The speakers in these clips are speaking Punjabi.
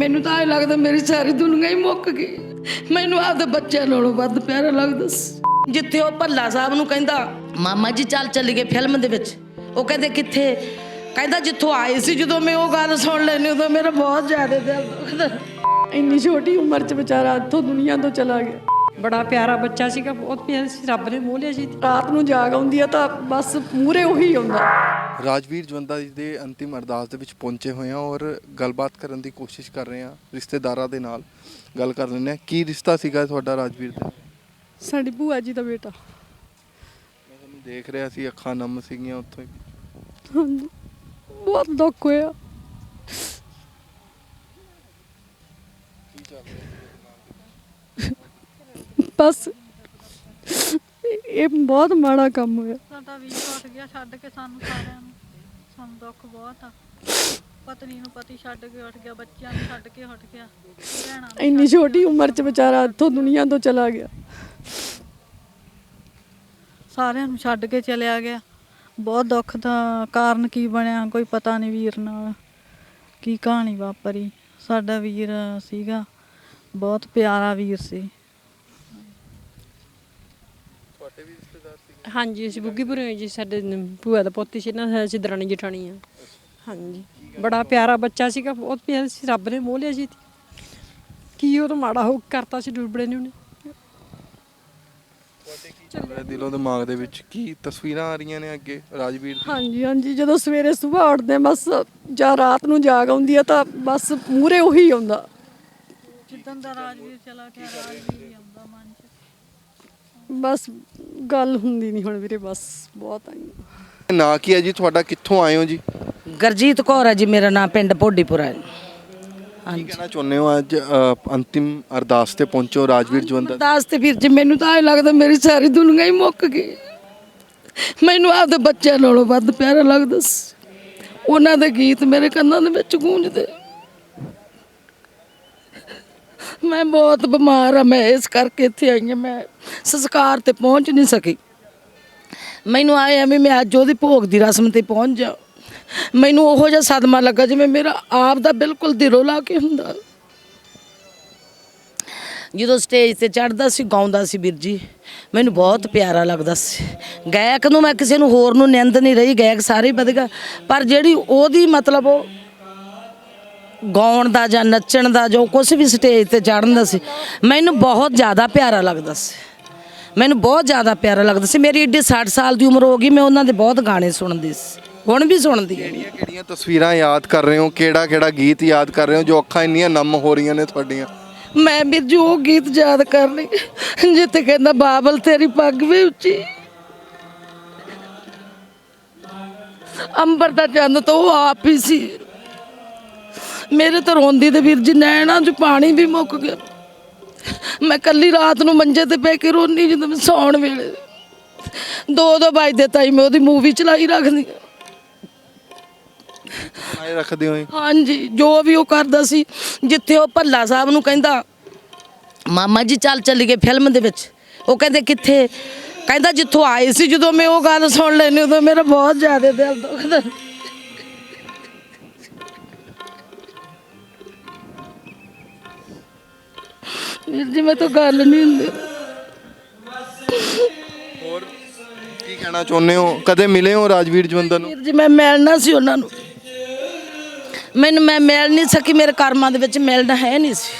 ਮੈਨੂੰ ਤਾਂ ਐ ਲੱਗਦਾ ਮੇਰੀ ਸਾਰੀ ਦੁਨੀਆ ਹੀ ਮੁੱਕ ਗਈ। ਮੈਨੂੰ ਆਪਦੇ ਬੱਚਿਆਂ ਨਾਲੋਂ ਵੱਧ ਪਿਆਰਾ ਲੱਗਦਾ ਸੀ। ਜਿੱਥੇ ਉਹ ਭੱਲਾ ਸਾਹਿਬ ਨੂੰ ਕਹਿੰਦਾ ਮਾਮਾ ਜੀ ਚੱਲ ਚੱਲੀਏ ਫਿਲਮ ਦੇ ਵਿੱਚ। ਉਹ ਕਹਿੰਦੇ ਕਿੱਥੇ? ਕਹਿੰਦਾ ਜਿੱਥੋਂ ਆਏ ਸੀ ਜਦੋਂ ਮੈਂ ਉਹ ਗੱਲ ਸੁਣ ਲੈਣੀ ਉਦੋਂ ਮੇਰਾ ਬਹੁਤ ਜ਼ਿਆਦਾ ਦਿਲ ਦੁਖਦਾ। ਇੰਨੀ ਛੋਟੀ ਉਮਰ 'ਚ ਵਿਚਾਰਾ ਇੱਥੋਂ ਦੁਨੀਆ ਤੋਂ ਚਲਾ ਗਿਆ। ਬੜਾ ਪਿਆਰਾ ਬੱਚਾ ਸੀਗਾ ਬਹੁਤ ਪਿਆਰਾ ਸੀ ਰੱਬ ਨੇ ਮੋਹ ਲਿਆ ਜੀ ਰਾਤ ਨੂੰ ਜਾਗ ਆਉਂਦੀ ਆ ਤਾਂ ਬਸ ਮੂਰੇ ਉਹੀ ਆਉਂਦਾ ਰਾਜਵੀਰ ਜਵੰਦਾ ਜੀ ਦੇ ਅੰਤਿਮ ਅਰਦਾਸ ਦੇ ਵਿੱਚ ਪਹੁੰਚੇ ਹੋਏ ਹਾਂ ਔਰ ਗੱਲਬਾਤ ਕਰਨ ਦੀ ਕੋਸ਼ਿਸ਼ ਕਰ ਰਹੇ ਹਾਂ ਰਿਸ਼ਤੇਦਾਰਾਂ ਦੇ ਨਾਲ ਗੱਲ ਕਰ ਲੈਂਦੇ ਹਾਂ। ਕੀ ਰਿਸ਼ਤਾ ਸੀਗਾ ਤੁਹਾਡਾ ਰਾਜਵੀਰ ਦਾ? ਸਾਡੀ ਭੂਆ ਜੀ ਦਾ ਬੇਟਾ। ਮੈਂ ਤੁਹਾਨੂੰ ਦੇਖ ਰਿਹਾ ਸੀ ਅੱਖਾਂ ਨਮ ਸੀਗੀਆਂ ਉੱਥੋਂ ਹੀ। ਬਹੁਤ ਦੁੱਖ ਹੋਇਆ। ਬਸ। ਇਹ ਬਹੁਤ ਮਾੜਾ ਕੰਮ ਹੋਇਆ। ਸਾਡਾ ਵੀ ਛੁੱਟ ਗਿਆ ਛੱਡ ਕੇ ਸਾਨੂੰ ਸਾਰਿਆਂ ਨੂੰ। ਸਾਨੂੰ ਦੁੱਖ ਬਹੁਤ ਆ। ਪਤਨੀ ਨੂੰ ਪਤੀ ਛੱਡ ਕੇ ਉੱਠ ਗਿਆ ਬੱਚਿਆਂ ਨੂੰ ਛੱਡ ਕੇ ਉੱਠ ਗਿਆ। ਨੂੰ ਇੰਨੀ ਛੱਡ ਛੋਟੀ ਉਮਰ 'ਚ ਵਿਚਾਰਾ ਇੱਥੋਂ ਦੁਨੀਆ ਤੋਂ ਚਲਾ ਗਿਆ। ਸਾਰਿਆਂ ਨੂੰ ਛੱਡ ਕੇ ਚਲਿਆ ਗਿਆ। ਬਹੁਤ ਦੁੱਖ ਦਾ ਕਾਰਨ ਕੀ ਬਣਿਆ ਕੋਈ ਪਤਾ ਨਹੀਂ ਵੀਰ ਨਾਲ। ਕੀ ਕਹਾਣੀ ਵਾਪਰੀ। ਸਾਡਾ ਵੀਰ ਸੀਗਾ ਬਹੁਤ ਪਿਆਰਾ ਵੀਰ ਸੀ। ਤੁਹਾਡੇ ਵੀ ਰਿਸ਼ਤੇਦਾਰ ਸੀ ਹਾਂਜੀ ਅਸੀਂ ਬੁੱਗੀਪੁਰੇ ਹੋਏ ਜੀ ਸਾਡੇ ਨ- ਭੂਆ ਦਾ ਪੁੱਤ ਸੀ ਨਾ ਅਸੀਂ ਦਰਾਣੀ ਜਠਾਣੀ ਆ। ਹਾਂਜੀ ਬੜਾ ਪਿਆਰਾ ਬੱਚਾ ਸੀਗਾ ਬਹੁਤ ਪਿਆਰਾ ਸੀ ਰੱਬ ਨੇ ਮੋਹ ਲਿਆ ਜੀ ਕੀ ਉਹ ਤਾਂ ਮਾੜਾ ਹੋ ਕਰਤਾ ਸੀ ਡੁੱਬੜੇ ਨੇ ਉਹਨੇ। ਤੁਹਾਡੇ ਕੀ ਚੱਲ। ਰਿਹਾ ਦਿਲੋਂ ਦਿਮਾਗ ਦੇ ਵਿੱਚ ਕੀ ਤਸਵੀਰਾਂ ਆ ਰਹੀਆਂ ਨੇ ਅੱਗੇ ਰਾਜਵੀਰ ਦੀ ਹਾਂਜੀ ਹਾਂਜੀ ਜਦੋਂ ਸਵੇਰੇ ਸਵੇਰ ਉੱਠਦੇ ਹਾਂ ਬਸ ਜਾਂ ਰਾਤ ਨੂੰ ਜਾਗ ਆਉਂਦੀ ਆ ਤਾਂ ਬਸ ਮੂਰੇ ਉਹੀ ਆਉਂਦਾ। ਜਿੱਦਣ ਦਾ ਰਾਜਵੀਰ ਚਲਾ ਗਿਆ ਰਾਜਵੀਰ ਹੀ ਆਉਂਦਾ ਮਨ 'ਚ। ਬਸ ਗੱਲ ਹੁੰਦੀ ਨਹੀਂ ਹੁਣ ਵੀਰੇ ਬਸ ਬਹੁਤ ਆਈ ਨਾਂ ਕੀ ਹੈ ਜੀ? ਤੁਹਾਡਾ ਕਿੱਥੋਂ ਆਏ ਹੋ ਜੀ? ਕੀ ਗਰਜੀਤ ਕੌਰ ਹੈ ਜੀ ਮੇਰਾ ਨਾਮ ਪਿੰਡ ਭੋਡੀਪੁਰਾ ਹੈ। ਹਾਂਜੀ ਕਹਿਣਾ ਚਾਹੁੰਦੇ ਹੋ ਅੱਜ ਅ, ਅੰਤਿਮ ਅਰਦਾਸ ਤੇ ਪਹੁੰਚੋ ਰਾਜਵੀਰ ਜਵੰਦਾ ਅਰਦਾਸ ਤੇ ਵੀਰ ਜੀ ਮੈਨੂੰ ਤਾਂ ਐ ਲੱਗਦਾ ਮੇਰੀ ਸਾਰੀ ਦੁਨੀਆ ਹੀ ਮੁੱਕ ਗਈ। ਮੈਨੂੰ ਆਪਦੇ ਬੱਚਿਆਂ ਨਾਲੋਂ ਵੱਧ ਪਿਆਰਾ ਲੱਗਦਾ ਸੀ। ਉਹਨਾਂ ਦੇ ਗੀਤ ਮੇਰੇ ਕੰਨਾਂ ਦੇ ਵਿੱਚ ਗੂੰਜਦੇ। ਮੈਂ ਬਹੁਤ ਬਿਮਾਰ ਆ, ਮੈਂ ਇਸ ਕਰਕੇ ਇੱਥੇ ਆਈ ਹਾਂ, ਮੈਂ ਸੰਸਕਾਰ ਤੇ ਪਹੁੰਚ ਨਹੀਂ ਸਕੀ। ਮੈਨੂੰ ਆਏ ਐਵੇਂ ਮੈਂ ਅੱਜ ਉਹਦੀ ਭੋਗ ਦੀ ਰਸਮ ਤੇ ਪਹੁੰਚ ਜਾ। ਮੈਨੂੰ ਉਹੋ ਜਿਹਾ ਸਦਮਾ ਲੱਗਾ ਜਿਵੇਂ ਮੇਰਾ ਆਪ ਦਾ ਬਿਲਕੁਲ ਦਿਲੋਂ ਲਾ ਕੇ ਹੁੰਦਾ। ਜਦੋਂ ਸਟੇਜ ਤੇ ਚੜਦਾ ਸੀ, ਗਾਉਂਦਾ ਸੀ ਵੀਰ ਜੀ, ਮੈਨੂੰ ਬਹੁਤ ਪਿਆਰਾ ਲੱਗਦਾ ਸੀ। ਗਾਇਕ ਨੂੰ ਮੈਂ ਕਿਸੇ ਨੂੰ ਹੋਰ ਨੂੰ ਨਿੰਦ ਨਹੀਂ ਰਹੀ, ਗਾਇਕ ਸਾਰੇ ਹੀ ਵਧੀਆ। ਪਰ ਜਿਹੜੀ ਉਹਦੀ ਮਤਲਬ ਉਹ ਗਾਉਣ ਦਾ ਜਾਂ ਨੱਚਣ ਦਾ ਜੋ ਕੁਝ ਵੀ ਸਟੇਜ ਤੇ ਚੜਨ ਦਾ ਸੀ ਮੈਨੂੰ ਬਹੁਤ ਜ਼ਿਆਦਾ ਪਿਆਰਾ ਲੱਗਦਾ ਸੀ। ਮੈਨੂੰ ਬਹੁਤ ਜ਼ਿਆਦਾ ਪਿਆਰਾ ਲੱਗਦਾ ਸੀ। ਮੇਰੀ ਏਡੀ 60 ਸਾਲ ਦੀ ਉਮਰ ਹੋ ਗਈ ਮੈਂ ਉਹਨਾਂ ਦੇ ਬਹੁਤ ਗਾਣੇ ਸੁਣਦੀ ਸੀ। ਹੁਣ ਵੀ ਸੁਣਦੀ ਹਾਂ। ਕਿਹੜੀਆਂ ਕਿਹੜੀਆਂ ਤਸਵੀਰਾਂ ਯਾਦ ਕਰ ਰਹੇ ਹੋ? ਕਿਹੜਾ ਕਿਹੜਾ ਗੀਤ ਯਾਦ ਕਰ ਰਹੇ ਹੋ? ਜੋ ਅੱਖਾਂ ਇੰਨੀਆਂ ਨਮ ਹੋ ਰਹੀਆਂ ਨੇ ਤੁਹਾਡੀਆਂ। ਮੈਂ ਵੀ ਜੋ ਗੀਤ ਯਾਦ ਕਰ ਲਈ ਜਿੱਥੇ ਕਹਿੰਦਾ ਬਾਬਲ ਤੇਰੀ ਪੱਗ ਵੀ ਉੱਚੀ। ਅੰਬਰ ਦਾ ਚੰਦ ਤਾਂ ਆਪ ਹੀ ਸੀ। ਮੇਰੇ ਤਾਂ ਰੋਂਦੀ ਤੇ ਵੀਰ ਜੀ ਨੈਣਾ ਚ ਪਾਣੀ ਵੀ ਮੁੱਕ ਗਿਆ। ਮੈਂ ਕੱਲੀ ਰਾਤ ਨੂੰ ਮੰਜੇ ਤੇ ਪੈ ਕੇ ਰੋਣੀ ਜਦੋਂ ਮੈਂ ਸੌਣ ਵੇਲੇ। ਦੋ ਦੋ ਵਜੇ ਤਾਈ ਮੈਂ ਉਹਦੀ ਮੂਵੀ ਚਲਾਈ ਰੱਖਦੀ ਹਾਂ। ਆਏ ਰੱਖਦੇ ਹੋ ਹਾਂਜੀ ਜੋ ਵੀ ਉਹ ਕਰਦਾ ਸੀ ਜਿੱਥੇ ਉਹ ਭੱਲਾ ਸਾਹਿਬ ਨੂੰ ਕਹਿੰਦਾ ਮਾਮਾ ਜੀ ਚੱਲ ਚੱਲੀਏ ਫਿਲਮ ਦੇ ਵਿੱਚ। ਉਹ ਕਹਿੰਦੇ ਕਿੱਥੇ? ਕਹਿੰਦਾ ਜਿੱਥੋਂ ਆਏ ਸੀ ਜਦੋਂ ਮੈਂ ਉਹ ਗੱਲ ਸੁਣ ਲੈਣੀ ਉਦੋਂ ਮੇਰਾ ਬਹੁਤ ਜ਼ਿਆਦਾ ਦਿਲ ਦੁਖਦਾ। ਵੀਰ ਜੀ ਮੈਂ ਤਾਂ ਗੱਲ ਨਹੀਂ ਹੁੰਦੀ। ਹੋਰ ਕੀ ਕਹਿਣਾ ਚਾਹੁੰਦੇ ਹੋ? ਕਦੇ ਮਿਲੇ ਹੋ ਰਾਜਵੀਰ ਜਵੰਦਾ ਨੂੰ? ਵੀਰ ਜੀ ਮੈਂ ਮਿਲਣਾ ਸੀ ਉਹਨਾਂ ਨੂੰ। ਮੈਨੂੰ ਮੈਂ ਮਿਲ ਨਹੀਂ ਸਕੀ ਮੇਰੇ ਕਰਮਾਂ ਦੇ ਵਿੱਚ ਮਿਲਣਾ ਹੈ ਨਹੀਂ ਸੀ।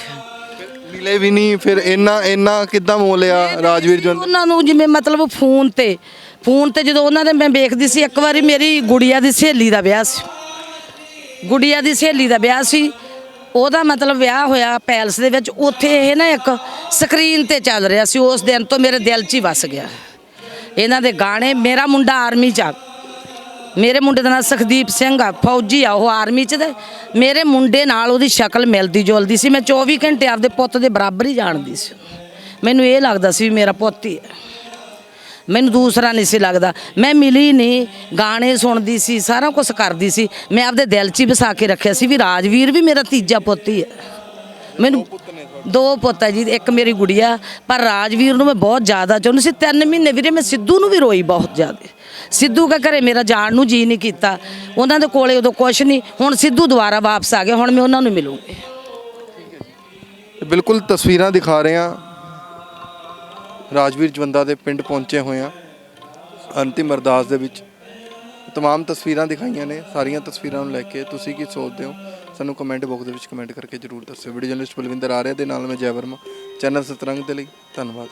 ਮਿਲੇ ਵੀ ਨਹੀਂ ਫਿਰ ਇੰਨਾ ਇੰਨਾ ਕਿੱਦਾਂ ਮੋਲਿਆ ਰਾਜਵੀਰ ਜਵੰਦਾ ਉਹਨਾਂ ਨੂੰ ਜਿਵੇਂ ਮਤਲਬ ਫੋਨ ਤੇ ਫੋਨ ਤੇ ਜਦੋਂ ਉਹਨਾਂ ਦੇ ਮੈਂ ਵੇਖਦੀ ਸੀ ਇੱਕ ਵਾਰੀ ਮੇਰੀ ਗੁੜੀਆ ਦੀ ਸਹੇਲੀ ਦਾ ਵਿਆਹ ਸੀ। ਗੁੜੀਆ ਦੀ ਸਹੇਲੀ ਦਾ ਵਿਆਹ ਸੀ ਉਹਦਾ ਮਤਲਬ ਵਿਆਹ ਹੋਇਆ ਪੈਲਸ ਦੇ ਵਿੱਚ, ਉੱਥੇ ਇਹ ਨਾ ਇੱਕ ਸਕਰੀਨ ਤੇ ਚੱਲ ਰਿਹਾ ਸੀ, ਉਸ ਦਿਨ ਤੋਂ ਮੇਰੇ ਦਿਲ 'ਚ ਹੀ ਵਸ ਗਿਆ। ਇਹਨਾਂ ਦੇ ਗਾਣੇ, ਮੇਰਾ ਮੁੰਡਾ ਆਰਮੀ 'ਚ ਆ। ਮੇਰੇ ਮੁੰਡੇ ਦਾ ਨਾਮ ਸੁਖਦੀਪ ਸਿੰਘ ਆ, ਫੌਜੀ ਆ, ਉਹ ਆਰਮੀ 'ਚ ਤੇ ਮੇਰੇ ਮੁੰਡੇ ਨਾਲ ਉਹਦੀ ਸ਼ਕਲ ਮਿਲਦੀ ਜੁਲਦੀ ਸੀ। ਮੈਂ 24 ਘੰਟੇ ਆਪਦੇ ਪੁੱਤ ਦੇ ਬਰਾਬਰ ਹੀ ਜਾਣਦੀ ਸੀ। ਮੈਨੂੰ ਇਹ ਲੱਗਦਾ ਸੀ ਵੀ ਮੇਰਾ ਪੁੱਤ ਹੀ ਹੈ। ਮੈਨੂੰ ਦੂਸਰਾ ਨਹੀਂ ਸੀ ਲੱਗਦਾ। ਮੈਂ ਮਿਲੀ ਨਹੀਂ, ਗਾਣੇ ਸੁਣਦੀ ਸੀ, ਸਾਰਾ ਕੁਝ ਕਰਦੀ ਸੀ। ਮੈਂ ਆਪਦੇ ਦਿਲ 'ਚ ਹੀ ਵਸਾ ਕੇ ਰੱਖਿਆ ਸੀ ਵੀ ਰਾਜਵੀਰ ਵੀ ਮੇਰਾ ਤੀਜਾ ਪੁੱਤ ਹੀ ਹੈ। ਮੈਨੂੰ ਦੋ ਪੁੱਤ ਹੈ ਜੀ, ਇੱਕ ਮੇਰੀ ਗੁੜੀਆ, ਪਰ ਰਾਜਵੀਰ ਨੂੰ ਮੈਂ ਬਹੁਤ ਜ਼ਿਆਦਾ ਚਾਹੁੰਦੀ ਸੀ। ਤਿੰਨ ਮਹੀਨੇ ਵੀਰੇ ਮੈਂ ਸਿੱਧੂ ਨੂੰ ਵੀ ਰੋਈ ਬਹੁਤ ਜ਼ਿਆਦਾ। ਸਿੱਧੂ ਕੇ ਘਰੇ ਮੇਰਾ ਜਾਣ ਨੂੰ ਜੀ ਨਹੀਂ ਕੀਤਾ। ਉਹਨਾਂ ਦੇ ਕੋਲੇ ਉਦੋਂ ਕੁਛ ਨਹੀਂ। ਹੁਣ ਸਿੱਧੂ ਦੁਬਾਰਾ ਵਾਪਸ ਆ ਗਿਆ, ਹੁਣ ਮੈਂ ਉਹਨਾਂ ਨੂੰ ਮਿਲੂੰਗੀ। ਬਿਲਕੁਲ ਤਸਵੀਰਾਂ ਦਿਖਾ ਰਹੇ ਹਾਂ। ਰਾਜਵੀਰ ਜਵੰਦਾ ਦੇ ਪਿੰਡ ਪਹੁੰਚੇ ਹੋਏ ਹਾਂ। ਅੰਤਿਮ ਅਰਦਾਸ ਦੇ ਵਿੱਚ। ਤਮਾਮ ਤਸਵੀਰਾਂ ਦਿਖਾਈਆਂ ਨੇ, ਸਾਰੀਆਂ ਤਸਵੀਰਾਂ ਨੂੰ ਲੈ ਕੇ ਤੁਸੀਂ ਕੀ ਸੋਚਦੇ ਹੋ? ਸਾਨੂੰ ਕਮੈਂਟ ਬਾਕਸ ਦੇ ਵਿੱਚ ਕਮੈਂਟ ਕਰਕੇ ਜਰੂਰ ਦੱਸਿਓ। ਵੀਡੀਓ ਜਰਨਲਿਸਟ ਬਲਵਿੰਦਰ ਆਰਿਆ ਦੇ ਨਾਲ ਮੈਂ ਜੈਵਰਮਾ ਚੈਨਲ ਸਤਰੰਗ ਦੇ ਲਈ ਧੰਨਵਾਦ।